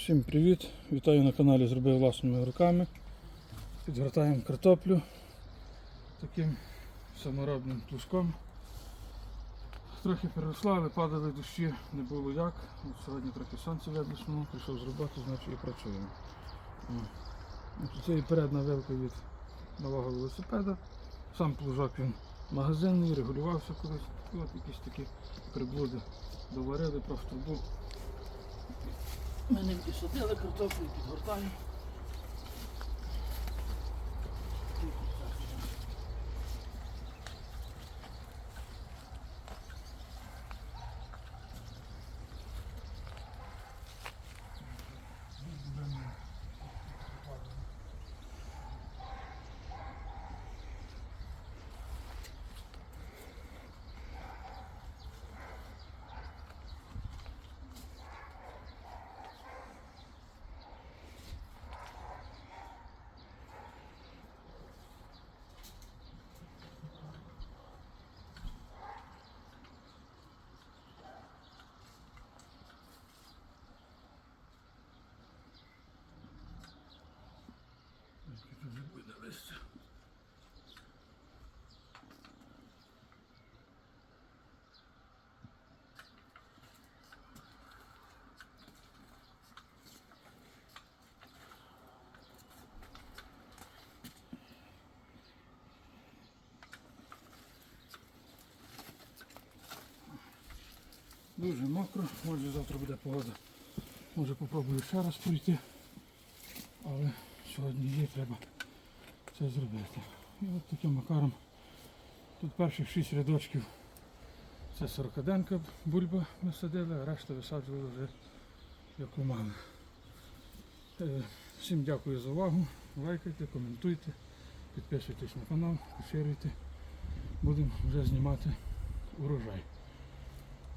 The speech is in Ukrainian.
Всім привіт! Вітаю на каналі Зробив власними руками. Підгортаємо картоплю таким саморобним плужком. Трохи переросла, але падали дощі, не було як. От сьогодні трохи сонце виблиснуло, прийшов з роботи, значить і працюємо. О. Значить, Це і передна вилка від нового велосипеда. Сам плужок він магазинний, регулювався колись. От якісь такі приблуди доварили, профтрубу. Ми ним і садили картоплю, підгортаємо. Дуже мокро, може завтра буде погода. Може попробую ще раз пройти. Але сьогодні є, треба це зробити. І от таким макаром. Тут перших 6 рядочків. Це сорокаденка бульба ми садили, а решта висаджували вже яку мали. Е, Всім дякую за увагу. Лайкайте, коментуйте, підписуйтесь на канал, поширюйте. Будемо вже знімати урожай.